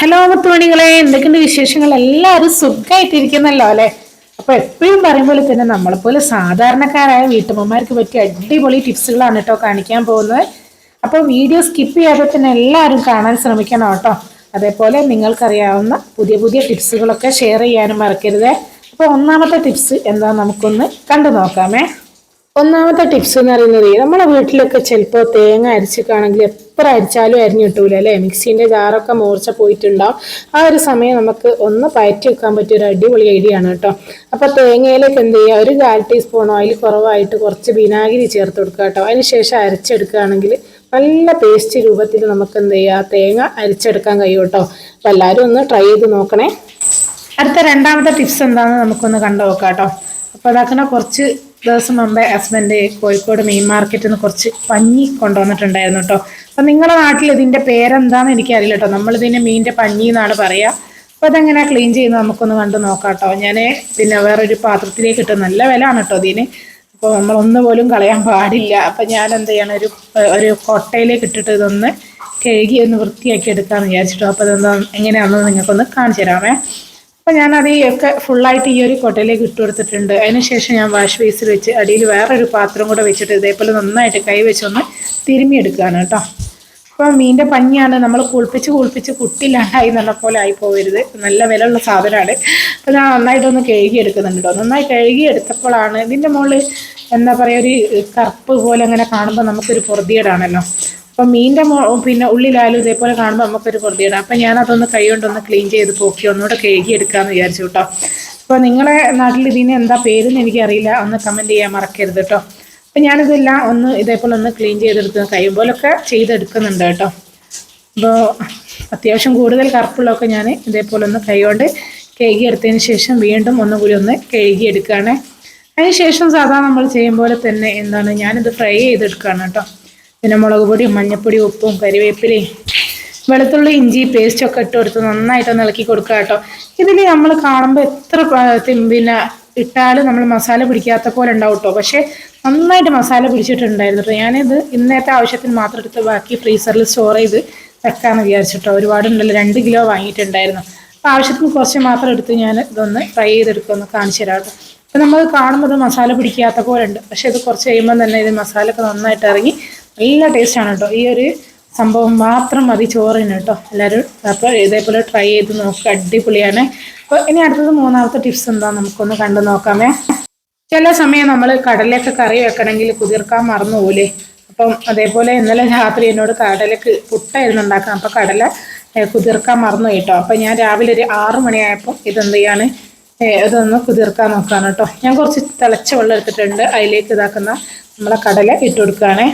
Hello മുത്തുമണികളെ എന്തൊക്കെയുണ്ട് വിശേഷങ്ങൾ? എല്ലാവരും സുഖമായിട്ടിരിക്കുന്നല്ലോ അല്ലെ? അപ്പൊ എപ്പോഴും പറയും പോലെ തന്നെ നമ്മളെപ്പോലെ സാധാരണക്കാരായ വീട്ടമ്മമാർക്ക് പറ്റിയ അടിപൊളി ടിപ്സുകളാണ് കേട്ടോ കാണിക്കാൻ പോകുന്നത്. അപ്പൊ വീഡിയോ സ്കിപ്പ് ചെയ്യാതെ തന്നെ എല്ലാവരും കാണാൻ ശ്രമിക്കണം കേട്ടോ. അതേപോലെ നിങ്ങൾക്കറിയാവുന്ന പുതിയ പുതിയ ടിപ്സുകളൊക്കെ ഷെയർ ചെയ്യാനും മറക്കരുത്. അപ്പൊ ഒന്നാമത്തെ ടിപ്സ് എന്താ നമുക്കൊന്ന് കണ്ടു നോക്കാമേ. ഒന്നാമത്തെ ടിപ്സ് എന്ന് പറയുന്നത് നമ്മളെ വീട്ടിലൊക്കെ ചിലപ്പോൾ തേങ്ങ അരിച്ചിട്ടാണെങ്കിൽ എത്ര അരിച്ചാലും അരിഞ്ഞു കിട്ടൂല അല്ലേ? മിക്സീന്റെ ജാറൊക്കെ മൂർച്ച പോയിട്ടുണ്ടാവും ആ ഒരു സമയം നമുക്ക് ഒന്ന് പയറ്റി വെക്കാൻ പറ്റിയ ഒരു അടിപൊളി ഐഡിയ ആണ് കേട്ടോ. അപ്പോൾ തേങ്ങയിലേക്ക് എന്ത് ചെയ്യുക? ഒരു കാൽ ടീസ്പൂൺ ഓയിൽ കുറവായിട്ട് കുറച്ച് വിനാഗിരി ചേർത്ത് കൊടുക്കുക കേട്ടോ. അതിന് ശേഷം അരച്ചെടുക്കുകയാണെങ്കിൽ നല്ല പേസ്റ്റ് രൂപത്തിൽ നമുക്ക് എന്ത് ചെയ്യുക? തേങ്ങ അരിച്ചെടുക്കാൻ കഴിയും കേട്ടോ. അപ്പോൾ എല്ലാവരും ഒന്ന് ട്രൈ ചെയ്ത് നോക്കണേ. അടുത്ത രണ്ടാമത്തെ ടിപ്സ് എന്താണെന്ന് നമുക്കൊന്ന് കണ്ടു നോക്കാം കേട്ടോ. അപ്പോൾ അതാക്കണ കുറച്ച് ദിവസം മുമ്പേ ഹസ്ബൻഡ് കോഴിക്കോട് മീൻ മാർക്കറ്റിൽ നിന്ന് കുറച്ച് പഞ്ഞി കൊണ്ടുവന്നിട്ടുണ്ടായിരുന്നു കേട്ടോ അപ്പം നിങ്ങളുടെ നാട്ടിൽ ഇതിന്റെ പേരെന്താണെന്ന് എനിക്കറിയില്ല കേട്ടോ നമ്മളിതിനെ മീനിന്റെ പഞ്ഞി എന്നാണ് പറയുക അപ്പം അതെങ്ങനെ ക്ലീൻ ചെയ്യുന്നത് നമുക്കൊന്ന് കണ്ട് നോക്കാം കേട്ടോ ഞാൻ പിന്നെ വേറൊരു പാത്രത്തിലേക്ക് ഇട്ട് നല്ല വില ആണ് കേട്ടോ ഇതിന്. അപ്പോൾ നമ്മൾ ഒന്ന് പോലും കളയാൻ പാടില്ല. അപ്പം ഞാൻ എന്ത് ചെയ്യണം ഒരു ഒരു കൊട്ടയിലേക്ക് ഇട്ടിട്ട് ഇതൊന്ന് കഴുകി ഒന്ന് വൃത്തിയാക്കി എടുക്കാമെന്ന് വിചാരിച്ചിട്ടോ. അപ്പോൾ അതെന്താ എങ്ങനെയാണെന്ന് നിങ്ങൾക്കൊന്ന് കാണിച്ചു തരാമേ. ഞാൻ അത് ഒക്കെ ഫുള്ളായിട്ട് ഈ ഒരു കൊട്ടയിലേക്ക് ഇട്ട് കൊടുത്തിട്ടുണ്ട്. അതിനുശേഷം ഞാൻ വാഷ് ബേസിൽ വെച്ച് അടിയിൽ വേറൊരു പാത്രം കൂടെ വെച്ചിട്ട് ഇതേപോലെ നന്നായിട്ട് കൈ വെച്ചൊന്ന് തിരുമ്മി എടുക്കുകയാണ് കേട്ടോ. അപ്പോൾ മീന്റെ പഞ്ഞിയാണ്. നമ്മൾ കുളിപ്പിച്ച് കുളിപ്പിച്ച് കുട്ടിയില്ലാണ്ടായി നല്ല പോലെ ആയി പോകരുത് നല്ല വിലയുള്ള സാധനമാണ്. അപ്പോൾ ഞാൻ നന്നായിട്ടൊന്ന് കഴുകി എടുക്കുന്നുണ്ട് കേട്ടോ. നന്നായി കഴുകി എടുത്തപ്പോഴാണ് ഇതിന്റെ മുകളിൽ എന്താ പറയുക ഒരു കറുപ്പ് പോലെ അങ്ങനെ കാണുമ്പോൾ നമുക്കൊരു പൊറുതിയേടാണല്ലോ അപ്പം മോ പിന്നെ ഉള്ളിലായാലും ഇതേപോലെ കാണുമ്പോൾ നമുക്കൊരു പൊറുതിയിടാം അപ്പം ഞാനതൊന്ന് കൈ കൊണ്ടൊന്ന് ക്ലീൻ ചെയ്ത് പോക്കി. ഒന്നുകൂടെ കഴുകി എടുക്കാമെന്ന് വിചാരിച്ചു കേട്ടോ അപ്പോൾ നിങ്ങളെ നാട്ടിൽ ഇതിന് എന്താ പേരെന്ന് എനിക്കറിയില്ല. ഒന്ന് കമന്റ് ചെയ്യാൻ മറക്കരുത് കേട്ടോ അപ്പം ഞാനിതെല്ലാം ഒന്ന് ഇതേപോലെ ഒന്ന് ക്ലീൻ ചെയ്തെടുത്ത് കഴിയുമ്പോലൊക്കെ ചെയ്തെടുക്കുന്നുണ്ട് കേട്ടോ അപ്പോൾ അത്യാവശ്യം കൂടുതൽ കറുപ്പുള്ളതൊക്കെ ഞാൻ ഇതേപോലെ ഒന്ന് കൈകൊണ്ട് കഴുകി എടുത്തതിന് ശേഷം വീണ്ടും ഒന്നുകൂടി ഒന്ന് കഴുകി എടുക്കുകയാണ് അതിന് ശേഷം സാധാരണ നമ്മൾ ചെയ്യും പോലെ തന്നെ എന്താണ്? ഞാനിത് ഫ്രൈ ചെയ്തെടുക്കുകയാണ് കേട്ടോ പിന്നെ മുളക് പൊടിയും മഞ്ഞപ്പൊടിയും ഉപ്പും കരിവേപ്പിലയും വെളുത്തുള്ളി ഇഞ്ചി പേസ്റ്റ് ഒക്കെ ഇട്ട് കൊടുത്ത് നന്നായിട്ടൊന്ന് ഇളക്കി കൊടുക്കുക കേട്ടോ. ഇതിൽ നമ്മൾ കാണുമ്പോൾ എത്ര പിന്നെ ഇട്ടാലും നമ്മൾ മസാല പിടിക്കാത്ത പോലെ ഉണ്ടാവും കേട്ടോ. പക്ഷേ നന്നായിട്ട് മസാല പിടിച്ചിട്ടുണ്ടായിരുന്നു കേട്ടോ. ഞാനിത് ഇന്നത്തെ ആവശ്യത്തിന് മാത്രം എടുത്ത് ബാക്കി ഫ്രീസറിൽ സ്റ്റോർ ചെയ്ത് വെക്കാമെന്ന് വിചാരിച്ചിട്ടോ ഒരുപാടുണ്ടല്ലോ രണ്ട് കിലോ വാങ്ങിയിട്ടുണ്ടായിരുന്നു. അപ്പോൾ ആവശ്യത്തിന് കുറച്ച് മാത്രം എടുത്ത് ഞാൻ ഇതൊന്ന് ഫ്രൈ ചെയ്തെടുക്കുമെന്ന് കാണിച്ചു തരാം കേട്ടോ. അപ്പോൾ നമ്മൾ കാണുമ്പോൾ മസാല പിടിക്കാത്ത പോലെ ഉണ്ട്. പക്ഷേ ഇത് കുറച്ച് കഴിയുമ്പോൾ തന്നെ ഇത് മസാല ഒക്കെ നന്നായിട്ട് ഇറങ്ങി നല്ല ടേസ്റ്റാണ് കേട്ടോ ഈ ഒരു സംഭവം മാത്രം മതി ചോറിന് കേട്ടോ എല്ലാവരും അപ്പോൾ ഇതേപോലെ ട്രൈ ചെയ്ത് നോക്കുക അടിപൊളിയാണ്. അപ്പോൾ ഇനി അടുത്തത് മൂന്നാമത്തെ ടിപ്സ് എന്താ നമുക്കൊന്ന് കണ്ടു നോക്കാമേ. ചില സമയം നമ്മൾ കടലൊക്കെ കറി വെക്കണമെങ്കിൽ കുതിർക്കാൻ മറന്നു പോലെ അപ്പം അതേപോലെ ഇന്നലെ രാത്രി എന്നോട് കടലക്ക് പുട്ടായിരുന്നു ഉണ്ടാക്കാം അപ്പം കടല കുതിർക്കാൻ മറന്നു കേട്ടോ അപ്പം ഞാൻ രാവിലെ ഒരു ആറ് മണിയായപ്പോൾ ഇതെന്ത് ചെയ്യാണ്? ഇതൊന്ന് കുതിർക്കാൻ നോക്കുകയാണ് കേട്ടോ ഞാൻ കുറച്ച് തിളച്ച വെള്ളം എടുത്തിട്ടുണ്ട്. അതിലേക്ക് ഇതാക്കുന്ന നമ്മളെ കടല ഇട്ട് കൊടുക്കുകയാണേ.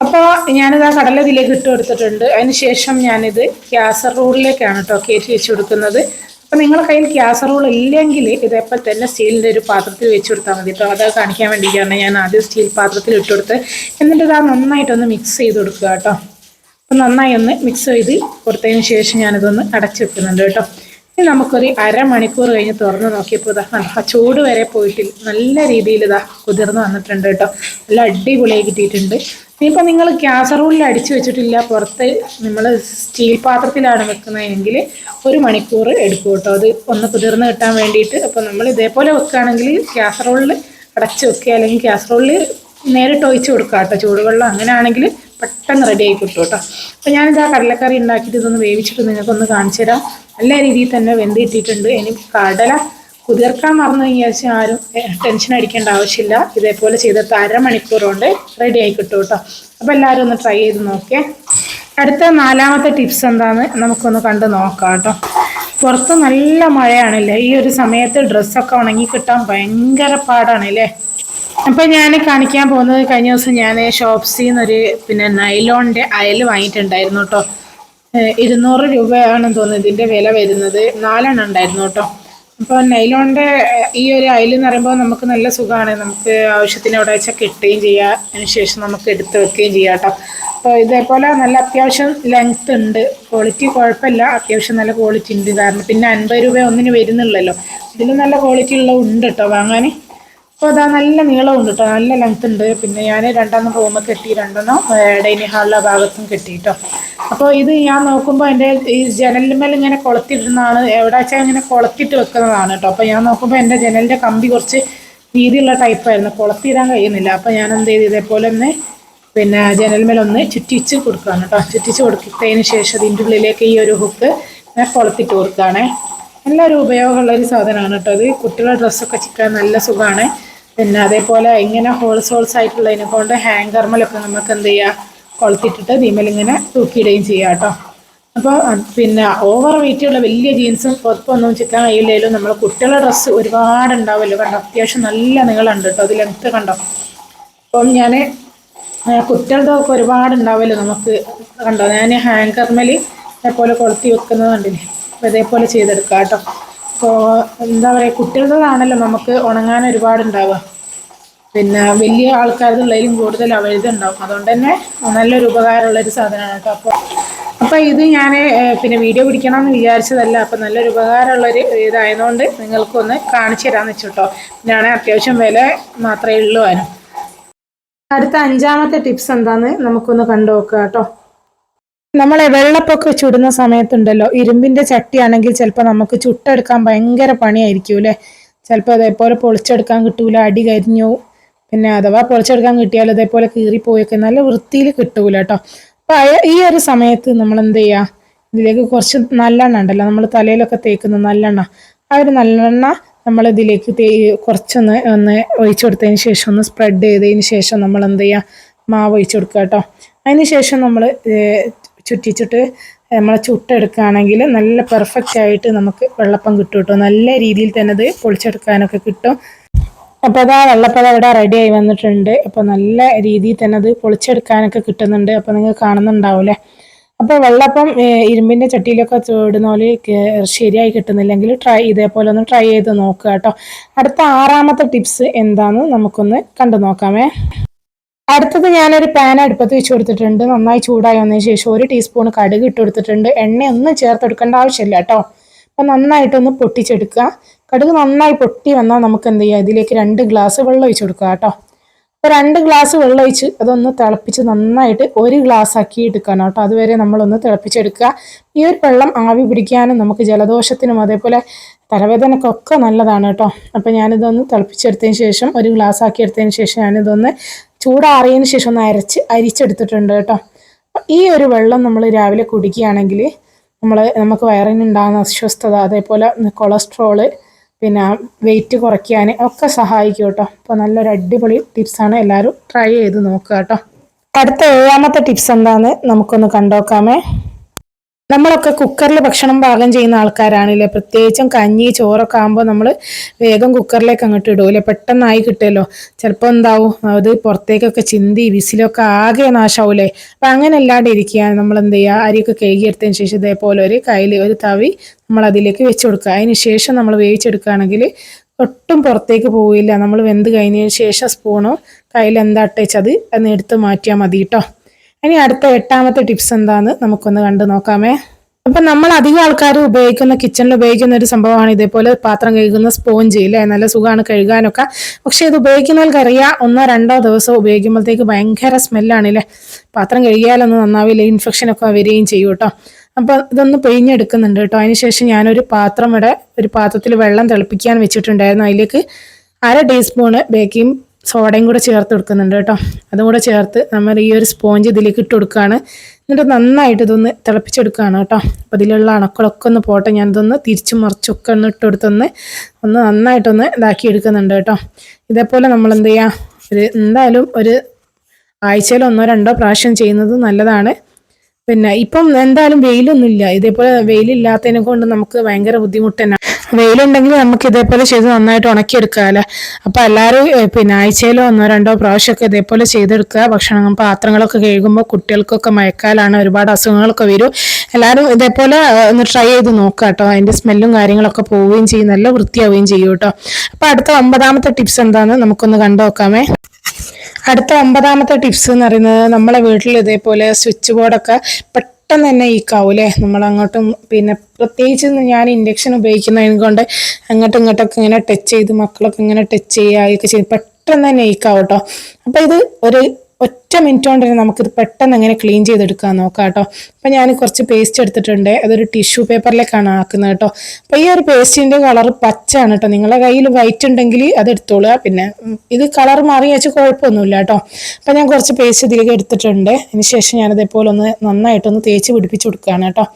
അപ്പോൾ ഞാനിത് ആ കടല ഇതിലേക്ക് ഇട്ട് കൊടുത്തിട്ടുണ്ട്. അതിന് ശേഷം ഞാനിത് ക്യാസറോളിലേക്കാണ് കേട്ടോ കയറ്റി വെച്ച് കൊടുക്കുന്നത്. അപ്പോൾ നിങ്ങളുടെ കയ്യിൽ ക്യാസറോൾ ഇല്ലെങ്കിൽ ഇതേപോലെ തന്നെ സ്റ്റീലിന്റെ ഒരു പാത്രത്തിൽ വെച്ച് കൊടുത്താൽ മതി കേട്ടോ അത് കാണിക്കാൻ വേണ്ടിയിട്ടാണ് ഞാൻ ആദ്യം സ്റ്റീൽ പാത്രത്തിൽ ഇട്ട് കൊടുത്ത് എന്നിട്ട് ഇതാ നന്നായിട്ടൊന്ന് മിക്സ് ചെയ്ത് കൊടുക്കുക കേട്ടോ അപ്പോൾ നന്നായി ഒന്ന് മിക്സ് ചെയ്ത് കൊടുത്തതിന് ശേഷം ഞാനിതൊന്ന് അടച്ച് വെക്കുന്നുണ്ട് കേട്ടോ ഇനി നമുക്കൊരു അരമണിക്കൂർ കഴിഞ്ഞ് തുറന്ന് നോക്കിയപ്പോൾ ഇതാ ആ ചൂട് വരെ പോയിട്ടില്ല നല്ല രീതിയിൽ ഇതാ കുതിർന്ന് വന്നിട്ടുണ്ട് കേട്ടോ നല്ല അടിപൊളിയായി കിട്ടിയിട്ടുണ്ട്. ഇനിയിപ്പോൾ നിങ്ങൾ കാസറോളിൽ അടിച്ചു വെച്ചിട്ടില്ല പുറത്ത് നമ്മൾ സ്റ്റീൽ പാത്രത്തിലാണ് വെക്കുന്നതെങ്കിൽ ഒരു മണിക്കൂർ എടുക്കും കേട്ടോ. അത് ഒന്ന് കുതിർന്ന് കിട്ടാൻ വേണ്ടിയിട്ട്. അപ്പോൾ നമ്മൾ ഇതേപോലെ വെക്കുകയാണെങ്കിൽ കാസറോളിൽ അടച്ചു വെക്കുക അല്ലെങ്കിൽ കാസറോളിൽ നേരിട്ട് ഒഴിച്ച് കൊടുക്കുക കേട്ടോ. ചൂടുവെള്ളം അങ്ങനെയാണെങ്കിൽ പെട്ടെന്ന് റെഡി ആയി കിട്ടും കേട്ടോ. അപ്പോൾ ഞാനിത് ആ കടലക്കറി ഉണ്ടാക്കിയിട്ട് ഇതൊന്ന് വേവിച്ചിട്ട് നിങ്ങൾക്കൊന്ന് കാണിച്ചു തരാം നല്ല രീതിയിൽ തന്നെ വെന്തിട്ടിട്ടുണ്ട് ഇനി കടല കുതിർക്കാൻ മറന്നു വിചാരിച്ചാൽ ആരും ടെൻഷൻ അടിക്കേണ്ട ആവശ്യമില്ല. ഇതേപോലെ ചെയ്തിട്ട് അരമണിക്കൂർ കൊണ്ട് റെഡി ആയി കിട്ടും കേട്ടോ. അപ്പോൾ എല്ലാവരും ഒന്ന് ട്രൈ ചെയ്ത് നോക്കിയേ അടുത്ത നാലാമത്തെ ടിപ്സ് എന്താണെന്ന് നമുക്കൊന്ന് കണ്ട് നോക്കാം കേട്ടോ. പുറത്ത് നല്ല മഴയാണല്ലേ? ഈ ഒരു സമയത്ത് ഡ്രസ്സൊക്കെ ഉണങ്ങി കിട്ടാൻ ഭയങ്കര പാടാണല്ലേ? അപ്പം ഞാൻ കാണിക്കാൻ പോകുന്നത് കഴിഞ്ഞ ദിവസം ഞാൻ ഷോപ്സിൽ നിന്നൊരു പിന്നെ നൈലോണിന്റെ അയൽ വാങ്ങിയിട്ടുണ്ടായിരുന്നു കേട്ടോ. ഇരുന്നൂറ് രൂപയാണെന്ന് തോന്നുന്നു ഇതിന്റെ വില വരുന്നത്. നാലെണ്ണം ഉണ്ടായിരുന്നു കേട്ടോ. അപ്പോൾ നൈലോണിന്റെ ഈ ഒരു അയൽ എന്ന് പറയുമ്പോൾ നമുക്ക് നല്ല സുഖമാണ് നമുക്ക് ആവശ്യത്തിന് എവിടെ വെച്ചാൽ കിട്ടുകയും ചെയ്യാം. അതിനുശേഷം നമുക്ക് എടുത്ത് വെക്കുകയും ചെയ്യാം കേട്ടോ അപ്പോൾ ഇതേപോലെ നല്ല അത്യാവശ്യം ലെങ്ത് ഉണ്ട്. ക്വാളിറ്റി കുഴപ്പമില്ല. അത്യാവശ്യം നല്ല ക്വാളിറ്റി ഉണ്ട്. കാരണം പിന്നെ അൻപത് രൂപ ഒന്നിന് വരുന്നുള്ളല്ലോ. ഇതിൽ നല്ല ക്വാളിറ്റി ഉള്ള ഉണ്ട് കേട്ടോ വാങ്ങാൻ അപ്പോൾ അതാ നല്ല നീളമുണ്ട് കേട്ടോ നല്ല ലെങ്ത് ഉണ്ട്. പിന്നെ ഞാൻ രണ്ടെണ്ണം റൂമ് കെട്ടി രണ്ടെണ്ണം ഡൈനിങ് ഹാളിലെ ഭാഗത്തും കെട്ടി കേട്ടോ അപ്പോൾ ഇത് ഞാൻ നോക്കുമ്പോൾ എന്റെ ഈ ജനലിന്മേൽ ഇങ്ങനെ കൊളത്തിടുന്നതാണ്. എവിടെ വെച്ചാൽ ഇങ്ങനെ കൊളത്തിട്ട് വെക്കുന്നതാണ് കേട്ടോ അപ്പോൾ ഞാൻ നോക്കുമ്പോൾ എന്റെ ജനലിന്റെ കമ്പി കുറച്ച് വീതിയുള്ള ടൈപ്പായിരുന്നു കൊളത്തിടാൻ കഴിയുന്നില്ല. അപ്പോൾ ഞാൻ എന്ത് ചെയ്തു? ഇതേപോലെ ഒന്ന് പിന്നെ ജനലിന്മേലൊന്ന് ചുറ്റിച്ച് കൊടുക്കുകയാണ് കേട്ടോ ചുറ്റിച്ച് കൊടുത്തതിന് ശേഷം അതിന്റെ ഉള്ളിലേക്ക് ഈ ഒരു ഹുക്ക് ഞാൻ കൊളത്തിട്ട് കൊടുക്കുകയാണേ. നല്ലൊരു ഉപയോഗമുള്ള ഒരു സാധനമാണ് കേട്ടോ അത് കുട്ടികളുടെ ഡ്രസ്സൊക്കെ ചിക്കാൻ നല്ല സുഖമാണ്. പിന്നെ അതേപോലെ ഇങ്ങനെ ഹോൾസ് ഹോൾസ് ആയിട്ടുള്ളതിനെ കൊണ്ട് ഹാങ്കർമലൊക്കെ നമുക്ക് എന്ത് ചെയ്യാം? കൊളുത്തിട്ടിട്ട് തീമലിങ്ങനെ തൂക്കിയിടുകയും ചെയ്യാം കേട്ടോ അപ്പോൾ പിന്നെ ഓവർ വെയിറ്റുള്ള വലിയ ജീൻസും പുറത്തൊന്നും ചിക്കാൻ കഴിയില്ലെങ്കിലും നമ്മൾ കുട്ടികളുടെ ഡ്രസ്സ് ഒരുപാട് ഉണ്ടാവുമല്ലോ കണ്ടോ? അത്യാവശ്യം നല്ല നീളമുണ്ട് കേട്ടോ അത് ലെങ്ത്ത് കണ്ടോ? അപ്പം ഞാൻ കുട്ടികളുടെ ഒക്കെ ഒരുപാട് ഉണ്ടാവുമല്ലോ നമുക്ക്. കണ്ടോ? ഞാൻ ഹാങ്കർമേൽ അതേപോലെ കൊളുത്തി വെക്കുന്നത് കണ്ടില്ലേ? അപ്പോൾ ഇതേപോലെ ചെയ്തെടുക്കാം കേട്ടോ എന്താ പറയുക കുട്ടികളുടേതാണല്ലോ നമുക്ക് ഉണങ്ങാൻ ഒരുപാട് ഉണ്ടാവുക പിന്നെ വലിയ ആൾക്കാരുള്ളതിലും കൂടുതൽ അവഴുതുണ്ടാവും അതുകൊണ്ട് തന്നെ നല്ലൊരു ഉപകാരമുള്ളൊരു സാധനമാണ് കേട്ടോ. അപ്പോൾ അപ്പോൾ ഇത് ഞാൻ പിന്നെ വീഡിയോ പിടിക്കണമെന്ന് വിചാരിച്ചതല്ല. അപ്പോൾ നല്ലൊരു ഉപകാരമുള്ളൊരു ഇതായതുകൊണ്ട് നിങ്ങൾക്കൊന്ന് കാണിച്ചു തരാമെന്ന് വെച്ചു കേട്ടോ. ഞാൻ അത്യാവശ്യം വില മാത്രമേ ഉള്ളൂ അതിനും അടുത്ത അഞ്ചാമത്തെ ടിപ്സ് എന്താണെന്ന് നമുക്കൊന്ന് കണ്ടു നോക്കുക കേട്ടോ. നമ്മളെ വെള്ളപ്പൊക്കെ ചുടുന്ന സമയത്തുണ്ടല്ലോ ഇരുമ്പിന്റെ ചട്ടിയാണെങ്കിൽ ചിലപ്പോൾ നമുക്ക് ചുട്ടെടുക്കാൻ ഭയങ്കര പണിയായിരിക്കും അല്ലേ? ചിലപ്പോൾ അതേപോലെ പൊളിച്ചെടുക്കാൻ കിട്ടൂല അടി കരിഞ്ഞു പിന്നെ അഥവാ പൊളിച്ചെടുക്കാൻ കിട്ടിയാൽ അതേപോലെ കീറിപ്പോയൊക്കെ നല്ല വൃത്തിയിൽ കിട്ടൂല കേട്ടോ അപ്പൊ ഈ ഒരു സമയത്ത് നമ്മൾ എന്ത് ചെയ്യുക ഇതിലേക്ക് കുറച്ച് നല്ലെണ്ണ ഉണ്ടല്ലോ നമ്മൾ തലയിലൊക്കെ തേക്കുന്ന നല്ലെണ്ണ. ആ ഒരു നല്ലെണ്ണ നമ്മൾ ഇതിലേക്ക് തേ കുറച്ചൊന്ന് ഒന്ന് ഒഴിച്ചു കൊടുത്തതിന് ശേഷം ഒന്ന് സ്പ്രെഡ് ചെയ്തതിന് ശേഷം നമ്മൾ എന്ത് ചെയ്യുക മാവ് ഒഴിച്ചു കൊടുക്കുക കേട്ടോ അതിന് ശേഷം നമ്മൾ ചുറ്റിച്ചിട്ട് നമ്മൾ ചുട്ടെടുക്കുകയാണെങ്കിൽ നല്ല പെർഫെക്റ്റ് ആയിട്ട് നമുക്ക് വെള്ളപ്പം കിട്ടും കേട്ടോ. നല്ല രീതിയിൽ തന്നെ അത് പൊളിച്ചെടുക്കാനൊക്കെ കിട്ടും. അപ്പോൾ അതാ വെള്ളപ്പം ഇവിടെ റെഡിയായി വന്നിട്ടുണ്ട്. അപ്പോൾ നല്ല രീതിയിൽ തന്നെ അത് പൊളിച്ചെടുക്കാനൊക്കെ കിട്ടുന്നുണ്ട്. അപ്പോൾ നിങ്ങൾ കാണുന്നുണ്ടാവില്ലേ? അപ്പോൾ വെള്ളപ്പം ഇരുമ്പിന്റെ ചട്ടിയിലൊക്കെ ചൂടുന്ന പോലെ ശരിയായി കിട്ടുന്നില്ലെങ്കിൽ ട്രൈ ഇതേപോലെ ഒന്ന് ട്രൈ ചെയ്ത് നോക്കുക കേട്ടോ. അടുത്ത ആറാമത്തെ ടിപ്സ് എന്താണെന്ന് നമുക്കൊന്ന് കണ്ടു നോക്കാമേ. അടുത്തത് ഞാനൊരു പാൻ അടുപ്പത്ത് വെച്ച് കൊടുത്തിട്ടുണ്ട്. നന്നായി ചൂടായി വന്നതിന് ശേഷം ഒരു ടീസ്പൂൺ കടുക് ഇട്ട് കൊടുത്തിട്ടുണ്ട്. എണ്ണയൊന്നും ചേർത്ത് ചേർത്തെടുക്കേണ്ട ആവശ്യമില്ല കേട്ടോ. അപ്പം നന്നായിട്ടൊന്ന് പൊട്ടിച്ചെടുക്കുക. കടുക് നന്നായി പൊട്ടി വന്നാൽ നമുക്ക് എന്ത് ചെയ്യാം? ഇതിലേക്ക് രണ്ട് ഗ്ലാസ് വെള്ളം ഒഴിച്ച് കൊടുക്കുക കേട്ടോ. അപ്പോൾ രണ്ട് ഗ്ലാസ് വെള്ളം ഒഴിച്ച് അതൊന്ന് തിളപ്പിച്ച് നന്നായിട്ട് ഒരു ഗ്ലാസ് ആക്കി എടുക്കണം കേട്ടോ. അതുവരെ നമ്മളൊന്ന് തിളപ്പിച്ചെടുക്കുക. ഈ ഒരു വെള്ളം ആവി പിടിക്കാനും നമുക്ക് ജലദോഷത്തിനും അതേപോലെ തലവേദനക്കൊക്കെ നല്ലതാണ് കേട്ടോ. അപ്പോൾ ഞാനിതൊന്ന് തിളപ്പിച്ചെടുത്തതിന് ശേഷം ഒരു ഗ്ലാസ് ആക്കി എടുത്തതിന് ശേഷം ഞാനിതൊന്ന് ചൂടാറിയതിന് ശേഷം ഒന്ന് അരച്ച് അരിച്ചെടുത്തിട്ടുണ്ട് കേട്ടോ. ഈ ഒരു വെള്ളം നമ്മൾ രാവിലെ കുടിക്കുകയാണെങ്കിൽ നമ്മൾ നമുക്ക് വയറിനുണ്ടാകുന്ന അസ്വസ്ഥത അതേപോലെ കൊളസ്ട്രോൾ പിന്നെ വെയിറ്റ് കുറയ്ക്കാൻ ഒക്കെ സഹായിക്കും കേട്ടോ. അപ്പോൾ നല്ലൊരു അടിപൊളി ടിപ്സാണ് എല്ലാവരും ട്രൈ ചെയ്ത് നോക്കുക കേട്ടോ. അടുത്ത ഏഴാമത്തെ ടിപ്സ് എന്താണെന്ന് നമുക്കൊന്ന് കണ്ടോക്കാമേ. നമ്മളൊക്കെ കുക്കറിൽ ഭക്ഷണം പാകം ചെയ്യുന്ന ആൾക്കാരാണല്ലേ? പ്രത്യേകിച്ചും കഞ്ഞി ചോറൊക്കെ ആകുമ്പോൾ നമ്മൾ വേഗം കുക്കറിലേക്ക് അങ്ങോട്ട് ഇടൂലേ പെട്ടെന്നായി കിട്ടുമല്ലോ. ചിലപ്പോൾ എന്താവും? അത് പുറത്തേക്കൊക്കെ ചിന്തി വിസിലൊക്കെ ആകെ നാശാവൂലേ അപ്പം അങ്ങനെ അല്ലാണ്ട് ഇരിക്കുക. നമ്മൾ എന്ത് ചെയ്യുക? അരിയൊക്കെ കഴുകിയെടുത്തതിന് ശേഷം ഇതേപോലെ ഒരു കയ്യിൽ ഒരു തവി നമ്മൾ അതിലേക്ക് വെച്ച് കൊടുക്കുക. അതിന് ശേഷം നമ്മൾ വേവിച്ചെടുക്കുകയാണെങ്കിൽ ഒട്ടും പുറത്തേക്ക് പോവില്ല. നമ്മൾ വെന്ത് കഴിഞ്ഞതിന് ശേഷം സ്പൂണോ കയ്യിൽ എന്താ അട്ടേച്ചത് അത് എടുത്ത് മാറ്റിയാൽ മതി കേട്ടോ. ഇനി അടുത്ത എട്ടാമത്തെ ടിപ്സ് എന്താന്ന് നമുക്കൊന്ന് കണ്ടു നോക്കാമേ. അപ്പം നമ്മൾ അധികം ആൾക്കാർ ഉപയോഗിക്കുന്ന കിച്ചണിൽ ഉപയോഗിക്കുന്ന ഒരു സംഭവമാണ് ഇതേപോലെ പാത്രം കഴുകുന്ന സ്പോഞ്ച് ഇല്ലേ? നല്ല സുഖമാണ് കഴുകാനൊക്കെ. പക്ഷെ ഇത് ഉപയോഗിക്കുന്നവർക്ക് അറിയാം ഒന്നോ രണ്ടോ ദിവസം ഉപയോഗിക്കുമ്പോഴത്തേക്ക് ഭയങ്കര സ്മെല്ലാണ് സ്മെല്ലാണല്ലേ പാത്രം കഴുകിയാലൊന്നും നന്നാവില്ല ഇൻഫെക്ഷൻ ഒക്കെ വരികയും ചെയ്യും കേട്ടോ. അപ്പോൾ ഇതൊന്ന് പിഴിഞ്ഞെടുക്കുന്നുണ്ട് കേട്ടോ. അതിനുശേഷം ഞാനൊരു പാത്രം ഇവിടെ ഒരു പാത്രത്തിൽ വെള്ളം തിളപ്പിക്കാൻ വെച്ചിട്ടുണ്ടായിരുന്നു. അതിലേക്ക് അര ടീസ്പൂണ് ബേക്കിംഗ് സോഡയും കൂടെ ചേർത്ത് കൊടുക്കുന്നുണ്ട് കേട്ടോ. അതും കൂടെ ചേർത്ത് നമ്മൾ ഈ ഒരു സ്പോഞ്ച് ഇതിലേക്ക് ഇട്ട് കൊടുക്കുകയാണ്. എന്നിട്ട് നന്നായിട്ട് ഇതൊന്ന് തിളപ്പിച്ചെടുക്കുകയാണ് കേട്ടോ. അപ്പോൾ ഇതിലുള്ള അണക്കളൊക്കെ ഒന്ന് പോട്ടെ ഞാനിതൊന്ന് തിരിച്ചു മറിച്ചൊക്കെ ഒന്ന് ഇട്ട് കൊടുത്തൊന്ന് ഒന്ന് നന്നായിട്ടൊന്ന് ഇതാക്കി എടുക്കുന്നുണ്ട് കേട്ടോ. ഇതേപോലെ നമ്മൾ എന്ത് ചെയ്യുക ഒരു എന്തായാലും ഒരു ആഴ്ചയിൽ ഒന്നോ രണ്ടോ പ്രാവശ്യം ചെയ്യുന്നത് നല്ലതാണ്. പിന്നെ ഇപ്പം എന്തായാലും വെയിലൊന്നുമില്ല. ഇതേപോലെ വെയിലില്ലാത്തതിനെ കൊണ്ട് നമുക്ക് ഭയങ്കര ബുദ്ധിമുട്ട് വെയിലുണ്ടെങ്കിൽ നമുക്ക് ഇതേപോലെ ചെയ്ത് നന്നായിട്ട് ഉണക്കിയെടുക്കാമല്ലേ അപ്പോൾ എല്ലാവരും പിന്നെ ആഴ്ചയിലോ ഒന്നോ രണ്ടോ പ്രാവശ്യമൊക്കെ ഇതേപോലെ ചെയ്തെടുക്കുക. ഭക്ഷണം പാത്രങ്ങളൊക്കെ കഴുകുമ്പോൾ കുട്ടികൾക്കൊക്കെ മഴക്കാലാണ് ഒരുപാട് അസുഖങ്ങളൊക്കെ വരും. എല്ലാവരും ഇതേപോലെ ഒന്ന് ട്രൈ ചെയ്ത് നോക്കുക കേട്ടോ. അതിന്റെ സ്മെല്ലും കാര്യങ്ങളൊക്കെ പോവുകയും ചെയ്യും. നല്ല വൃത്തിയാവുകയും ചെയ്യും കേട്ടോ. അപ്പോൾ അടുത്ത ഒമ്പതാമത്തെ ടിപ്സ് എന്താണെന്ന് നമുക്കൊന്ന് കണ്ടു നോക്കാമേ. അടുത്ത ഒമ്പതാമത്തെ ടിപ്സ് എന്ന് പറയുന്നത് നമ്മളെ വീട്ടിൽ ഇതേപോലെ സ്വിച്ച് ബോർഡൊക്കെ പെട്ടെന്ന് തന്നെ ഈക്കാവും അല്ലേ നമ്മൾ അങ്ങോട്ടും പിന്നെ പ്രത്യേകിച്ച് ഞാൻ ഇൻഡക്ഷൻ ഉപയോഗിക്കുന്നതിനെ കൊണ്ട് അങ്ങോട്ടും ഇങ്ങോട്ടൊക്കെ ഇങ്ങനെ ടച്ച് ചെയ്ത് മക്കളൊക്കെ ഇങ്ങനെ ടച്ച് ചെയ്യുക ഒക്കെ ചെയ്ത് പെട്ടെന്ന് തന്നെ ഈക്കാവും കേട്ടോ അപ്പോൾ ഇത് ഒരു ഒറ്റ മിനിറ്റ് കൊണ്ട് തന്നെ നമുക്കിത് പെട്ടെന്ന് എങ്ങനെ ക്ലീൻ ചെയ്തെടുക്കാൻ നോക്കാം കേട്ടോ. അപ്പം ഞാൻ കുറച്ച് പേസ്റ്റ് എടുത്തിട്ടുണ്ട്. അതൊരു ടിഷ്യൂ പേപ്പറിലേക്കാണ് ആക്കുന്നത് കേട്ടോ. അപ്പം ഈ ഒരു പേസ്റ്റിന്റെ കളർ പച്ചയാണ് കേട്ടോ. നിങ്ങളുടെ കയ്യിൽ വൈറ്റ് ഉണ്ടെങ്കിൽ അത് എടുത്തോളുക. പിന്നെ ഇത് കളർ മാറി വെച്ച് കുഴപ്പമൊന്നുമില്ല കേട്ടോ. അപ്പം ഞാൻ കുറച്ച് പേസ്റ്റ് ഇതിലേക്ക് എടുത്തിട്ടുണ്ട്. അതിന് ശേഷം ഞാൻ ഇതേപോലെ ഒന്ന് നന്നായിട്ടൊന്ന് തേച്ച് പിടിപ്പിച്ച് കൊടുക്കുകയാണ് കേട്ടോ.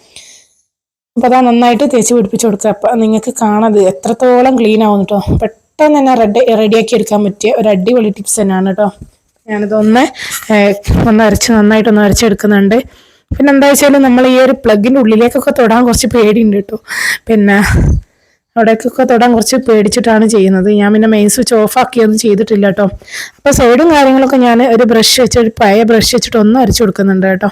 അപ്പോൾ അതാ നന്നായിട്ട് തേച്ച് പിടിപ്പിച്ച് കൊടുക്കുക. അപ്പം നിങ്ങൾക്ക് കാണാത് എത്രത്തോളം ക്ലീൻ ആവും കേട്ടോ. പെട്ടെന്ന് തന്നെ റെഡി റെഡിയാക്കി എടുക്കാൻ പറ്റിയ ഒരു അടിപൊളി ടിപ്സ് തന്നെയാണ് കേട്ടോ. ഞാനിതൊന്ന് ഒന്ന് അരച്ച് നന്നായിട്ടൊന്ന് അരച്ചെടുക്കുന്നുണ്ട്. പിന്നെ എന്താ വെച്ചാൽ നമ്മൾ ഈ ഒരു പ്ലഗിന്റെ ഉള്ളിലേക്കൊക്കെ തൊടാൻ കുറച്ച് പേടിയുണ്ട് കേട്ടോ. പിന്നെ അവിടേക്കൊക്കെ തൊടാൻ കുറച്ച് പേടിച്ചിട്ടാണ് ചെയ്യുന്നത്. ഞാൻ പിന്നെ മെയിൻ സ്വിച്ച് ഓഫ് ആക്കിയൊന്നും ചെയ്തിട്ടില്ല കേട്ടോ. അപ്പോൾ സൈഡും കാര്യങ്ങളൊക്കെ ഞാൻ ഒരു ബ്രഷ് വെച്ച് ഒരു പഴയ ബ്രഷ് വെച്ചിട്ട് ഒന്ന് അരച്ചു കൊടുക്കുന്നുണ്ട് കേട്ടോ.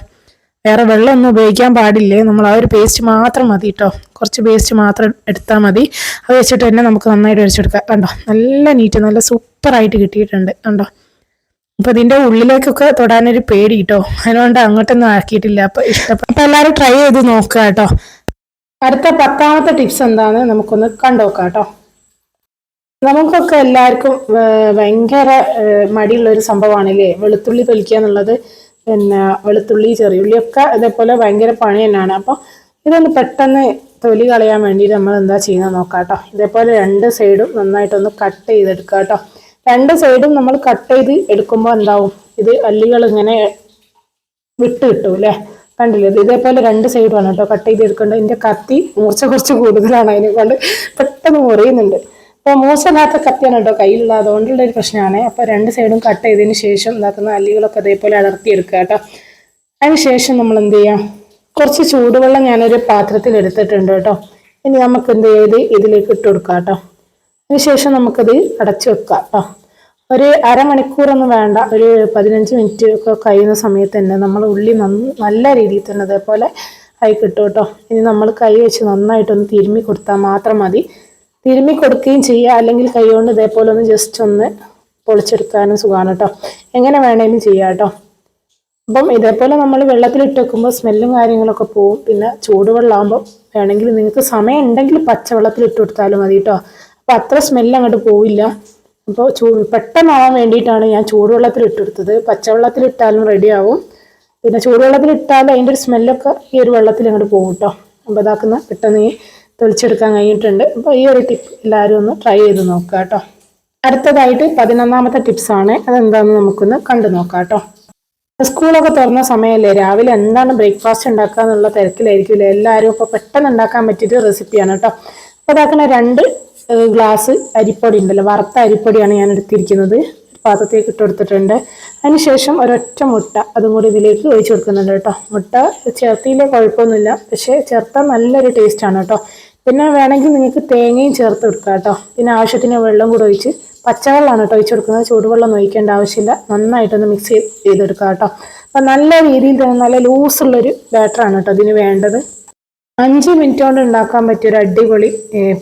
വേറെ വെള്ളമൊന്നും ഉപയോഗിക്കാൻ പാടില്ലേ? നമ്മൾ ആ ഒരു പേസ്റ്റ് മാത്രം മതി കേട്ടോ. കുറച്ച് പേസ്റ്റ് മാത്രം എടുത്താൽ മതി. അത് വെച്ചിട്ട് തന്നെ നമുക്ക് നന്നായിട്ട് അരച്ചെടുക്കാം. കണ്ടോ? നല്ല നീറ്റ് നല്ല സൂപ്പറായിട്ട് കിട്ടിയിട്ടുണ്ട്. കണ്ടോ? അപ്പൊ ഇതിന്റെ ഉള്ളിലേക്കൊക്കെ തൊടാനൊരു പേടി കേട്ടോ അതുകൊണ്ട് അങ്ങോട്ടൊന്നും ആക്കിയിട്ടില്ല. അപ്പൊ ഇഷ്ടപ്പെട്ട അപ്പൊ എല്ലാവരും ട്രൈ ചെയ്ത് നോക്കുക കേട്ടോ അടുത്ത പത്താമത്തെ ടിപ്സ് എന്താന്ന് നമുക്കൊന്ന് കണ്ടുനോക്കാം കേട്ടോ നമുക്കൊക്കെ എല്ലാവർക്കും ഭയങ്കര മടിയുള്ള ഒരു സംഭവമാണല്ലേ? വെളുത്തുള്ളി തൊലിക്കുക എന്നുള്ളത്. പിന്നെ വെളുത്തുള്ളി ചെറിയുള്ളി ഒക്കെ ഇതേപോലെ ഭയങ്കര പണി തന്നെയാണ്. അപ്പോൾ ഇതൊന്ന് പെട്ടെന്ന് തൊലി കളയാൻ വേണ്ടിയിട്ട് നമ്മൾ എന്താ ചെയ്യുന്നത് നോക്കാം കേട്ടോ ഇതേപോലെ രണ്ട് സൈഡും നന്നായിട്ടൊന്ന് കട്ട് ചെയ്തെടുക്കാം കേട്ടോ രണ്ട് സൈഡും നമ്മൾ കട്ട് ചെയ്ത് എടുക്കുമ്പോൾ എന്താവും? ഇത് അല്ലികൾ ഇങ്ങനെ വിട്ട് കിട്ടും അല്ലേ? കണ്ടില്ലേ? ഇതേപോലെ രണ്ട് സൈഡുമാണ് കേട്ടോ കട്ട് ചെയ്ത് എടുക്കേണ്ടത്. ഇതിന്റെ കത്തി മൂർച്ച കുറച്ച് കൂടുതലാണ് അതിനെ കൊണ്ട്. പെട്ടെന്ന് മുറിയുന്നുണ്ട്. അപ്പോൾ മൂർച്ചയില്ലാത്ത കത്തിയാണ് കേട്ടോ കയ്യിലുള്ള അതുകൊണ്ടുള്ള ഒരു പ്രശ്നമാണ്. അപ്പോൾ രണ്ട് സൈഡും കട്ട് ചെയ്തതിന് ശേഷം ഉണ്ടാക്കുന്ന അല്ലികളൊക്കെ അതേപോലെ അടർത്തിയെടുക്കുക കേട്ടോ. അതിന് ശേഷം നമ്മൾ എന്ത് ചെയ്യാം? കുറച്ച് ചൂടുവെള്ളം ഞാനൊരു പാത്രത്തിൽ എടുത്തിട്ടുണ്ട് കേട്ടോ. ഇനി നമുക്ക് എന്ത് ചെയ്ത് ഇതിലേക്ക് ഇട്ട് കൊടുക്കാം കേട്ടോ. അതിനുശേഷം നമുക്കത് അടച്ചു വെക്കാം കേട്ടോ ഒരു അരമണിക്കൂറൊന്നും വേണ്ട ഒരു പതിനഞ്ച് മിനിറ്റ് ഒക്കെ കഴിയുന്ന സമയത്ത് തന്നെ നമ്മൾ ഉള്ളി നല്ല രീതിയിൽ തന്നെ അതേപോലെ ആയി കിട്ടും കേട്ടോ ഇനി നമ്മൾ കൈ വെച്ച് നന്നായിട്ടൊന്ന് തിരുമ്മി കൊടുത്താൽ മാത്രം മതി. തിരുമ്മി കൊടുക്കുകയും ചെയ്യുക അല്ലെങ്കിൽ കൈ കൊണ്ട് ഇതേപോലെ ഒന്ന് ജസ്റ്റ് ഒന്ന് പൊളിച്ചെടുക്കാനും സുഖമാണ് കേട്ടോ എങ്ങനെ വേണമെങ്കിലും ചെയ്യാം കേട്ടോ അപ്പം ഇതേപോലെ നമ്മൾ വെള്ളത്തിലിട്ട് വെക്കുമ്പോൾ സ്മെല്ലും കാര്യങ്ങളൊക്കെ പോവും. പിന്നെ ചൂടുവെള്ളമാകുമ്പോൾ വേണമെങ്കിൽ നിങ്ങൾക്ക് സമയം ഉണ്ടെങ്കിൽ പച്ചവെള്ളത്തിൽ ഇട്ട് കൊടുത്താലും മതി കേട്ടോ അപ്പോൾ അത്ര സ്മെല്ല് അങ്ങോട്ട് പോവില്ല. അപ്പോൾ ചൂ പെട്ടെന്നാവാൻ വേണ്ടിയിട്ടാണ് ഞാൻ ചൂടുവെള്ളത്തിൽ ഇട്ടെടുത്തത്. പച്ചവെള്ളത്തിൽ ഇട്ടാലും റെഡിയാവും പിന്നെ ചൂടുവെള്ളത്തിൽ ഇട്ടാൽ അതിന്റെ ഒരു സ്മെല്ലൊക്കെ ഈ ഒരു വെള്ളത്തിൽ അങ്ങോട്ട് പോകും കേട്ടോ അപ്പോൾ ഇതാക്കുന്ന പെട്ടെന്ന് തെളിച്ചെടുക്കാൻ കഴിഞ്ഞിട്ടുണ്ട്. അപ്പോൾ ഈ ഒരു ടിപ്പ് എല്ലാവരും ഒന്ന് ട്രൈ ചെയ്ത് നോക്കുക കേട്ടോ അടുത്തതായിട്ട് പതിനൊന്നാമത്തെ ടിപ്സാണ് അതെന്താണെന്ന് നമുക്കൊന്ന് കണ്ടു നോക്കാം കേട്ടോ സ്കൂളൊക്കെ തുറന്ന സമയമല്ലേ? രാവിലെ എന്താണ് ബ്രേക്ക്ഫാസ്റ്റ് ഉണ്ടാക്കുക എന്നുള്ള തിരക്കിലായിരിക്കില്ല എല്ലാവരും ഇപ്പോൾ പെട്ടെന്ന് ഉണ്ടാക്കാൻ പറ്റിയൊരു റെസിപ്പിയാണ് കേട്ടോ അപ്പോൾ അതാക്കുന്ന രണ്ട് ഗ്ലാസ് അരിപ്പൊടി ഉണ്ടല്ലോ വറുത്ത അരിപ്പൊടിയാണ് ഞാൻ എടുത്തിരിക്കുന്നത്. പാത്രത്തേക്ക് ഇട്ട് കൊടുത്തിട്ടുണ്ട്. അതിനുശേഷം ഒരൊറ്റ മുട്ട അതും കൂടി ഇതിലേക്ക് ഒഴിച്ചു കൊടുക്കുന്നുണ്ട് കേട്ടോ. മുട്ട ചേർത്തിയിലെ കുഴപ്പമൊന്നുമില്ല. പക്ഷേ ചേർത്താൽ നല്ലൊരു ടേസ്റ്റാണ് കേട്ടോ. പിന്നെ വേണമെങ്കിൽ നിങ്ങൾക്ക് തേങ്ങയും ചേർത്ത് കൊടുക്കാം കേട്ടോ. പിന്നെ ആവശ്യത്തിന് വെള്ളം കൂടെ ഒഴിച്ച് പച്ചവെള്ളമാണ് കേട്ടോ ഒഴിച്ചു കൊടുക്കുന്നത്. ചൂടുവെള്ളം ഒഴിക്കേണ്ട ആവശ്യമില്ല. നന്നായിട്ടൊന്ന് മിക്സ് ചെയ്തെടുക്കുക കേട്ടോ. അപ്പം നല്ല രീതിയിൽ തന്നെ നല്ല ലൂസുള്ളൊരു ബാറ്ററാണ് കേട്ടോ ഇതിന് വേണ്ടത്. അഞ്ച് മിനിറ്റ് കൊണ്ട് ഉണ്ടാക്കാൻ പറ്റിയ ഒരു അടിപൊളി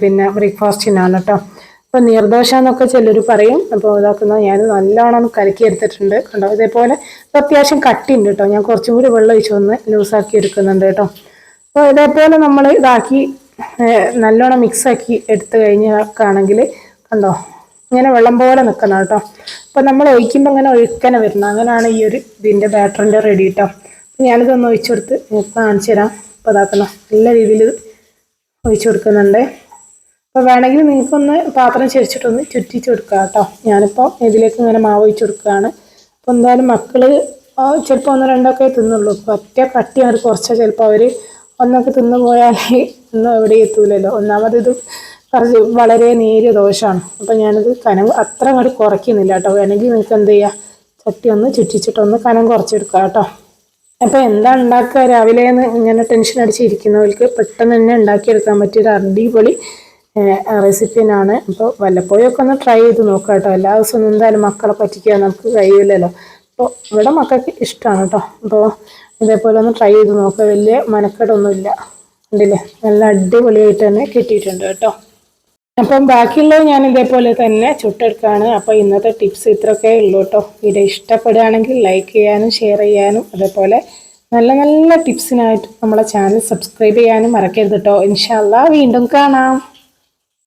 പിന്നെ ബ്രേക്ക്ഫാസ്റ്റിനാണ് കേട്ടോ അപ്പോൾ നീർദോശ എന്നൊക്കെ ചിലർ പറയും. അപ്പോൾ ഇതാക്കുന്നത് ഞാൻ നല്ലോണം കലക്കി എടുത്തിട്ടുണ്ട് കണ്ടോ? ഇതേപോലെ ഇത് അത്യാവശ്യം കട്ടിയുണ്ട് കേട്ടോ ഞാൻ കുറച്ചും കൂടി വെള്ളം ഒഴിച്ച് ഒന്ന് ലൂസാക്കി എടുക്കുന്നുണ്ട് കേട്ടോ അപ്പോൾ ഇതേപോലെ നമ്മൾ ഇതാക്കി നല്ലോണം മിക്സ് ആക്കി എടുത്തു കഴിഞ്ഞാണെങ്കിൽ കണ്ടോ? ഇങ്ങനെ വെള്ളം പോലെ നിൽക്കണം കേട്ടോ അപ്പോൾ നമ്മൾ ഒഴിക്കുമ്പോൾ അങ്ങനെ ഒഴുക്കനെ വരുന്നത് അങ്ങനെയാണ് ഈ ഒരു ഇതിന്റെ ബാറ്ററിന്റെ റെഡി കേട്ടോ ഞാനിതൊന്ന് ഒഴിച്ചു കൊടുത്ത് കാണിച്ചു തരാം. അപ്പോൾ നല്ല രീതിയിൽ ഒഴിച്ചു കൊടുക്കുന്നുണ്ട്. അപ്പോൾ വേണമെങ്കിൽ നിങ്ങൾക്കൊന്ന് പാത്രം ചെരിച്ചിട്ടൊന്ന് ചുറ്റിച്ച് കൊടുക്കുക കേട്ടോ. ഞാനിപ്പോൾ ഇതിലേക്ക് ഇങ്ങനെ മാവ് ഒഴിച്ചു കൊടുക്കുകയാണ്. അപ്പോൾ എന്തായാലും മക്കൾ ചിലപ്പോൾ ഒന്ന് രണ്ടൊക്കെ തിന്നുള്ളൂ. അപ്പോൾ ഒറ്റ കട്ടി അവർ കുറച്ചാൽ ചിലപ്പോൾ അവർ ഒന്നൊക്കെ തിന്നു പോയാൽ ഒന്നും എവിടെ എത്തൂലല്ലോ. ഒന്നാമത് ഇത് കുറച്ച് വളരെ നേരിയ ദോഷമാണ്. അപ്പോൾ ഞാനിത് കനം അത്ര അങ്ങോട്ട് കുറയ്ക്കുന്നില്ല കേട്ടോ. വേണമെങ്കിൽ നിങ്ങൾക്ക് എന്ത് ചെയ്യുക ചട്ടി ഒന്ന് ചുറ്റിച്ചിട്ടൊന്ന് കനം കുറച്ചെടുക്കുക കേട്ടോ. അപ്പോൾ എന്താ ഉണ്ടാക്കുക? രാവിലെ എന്ന് ഇങ്ങനെ ടെൻഷൻ അടിച്ചിരിക്കുന്നവർക്ക് പെട്ടെന്ന് തന്നെ ഉണ്ടാക്കിയെടുക്കാൻ പറ്റിയ ഒരു അടിപൊളി റെസിപ്പിനാണ് അപ്പോൾ വല്ലപ്പോഴൊക്കെ ഒന്ന് ട്രൈ ചെയ്ത് നോക്കുക കേട്ടോ. എല്ലാ ദിവസവും എന്തായാലും മക്കളെ പറ്റിക്കാൻ നമുക്ക് കഴിയില്ലല്ലോ അപ്പോൾ ഇവിടെ മക്കൾക്ക് ഇഷ്ടമാണ് കേട്ടോ. അപ്പോൾ ഇതേപോലെ ഒന്ന് ട്രൈ ചെയ്ത് നോക്കുക. വലിയ മനക്കെടൊന്നുമില്ല. ഉണ്ടല്ലേ നല്ല അടിപൊളിയായിട്ട് തന്നെ കിട്ടിയിട്ടുണ്ട് കേട്ടോ. അപ്പം ബാക്കിയുള്ളത് ഞാൻ ഇതേപോലെ തന്നെ ചുട്ടെടുക്കുകയാണ് അപ്പോൾ ഇന്നത്തെ ടിപ്സ് ഇത്രയൊക്കെ ഉള്ളൂ കേട്ടോ. വീഡിയോ ഇഷ്ടപ്പെടുകയാണെങ്കിൽ ലൈക്ക് ചെയ്യാനും ഷെയർ ചെയ്യാനും അതേപോലെ നല്ല നല്ല ടിപ്സിനായിട്ട് നമ്മളെ ചാനൽ സബ്സ്ക്രൈബ് ചെയ്യാനും മറക്കരുത് കേട്ടോ. ഇൻഷാല്ല വീണ്ടും കാണാം.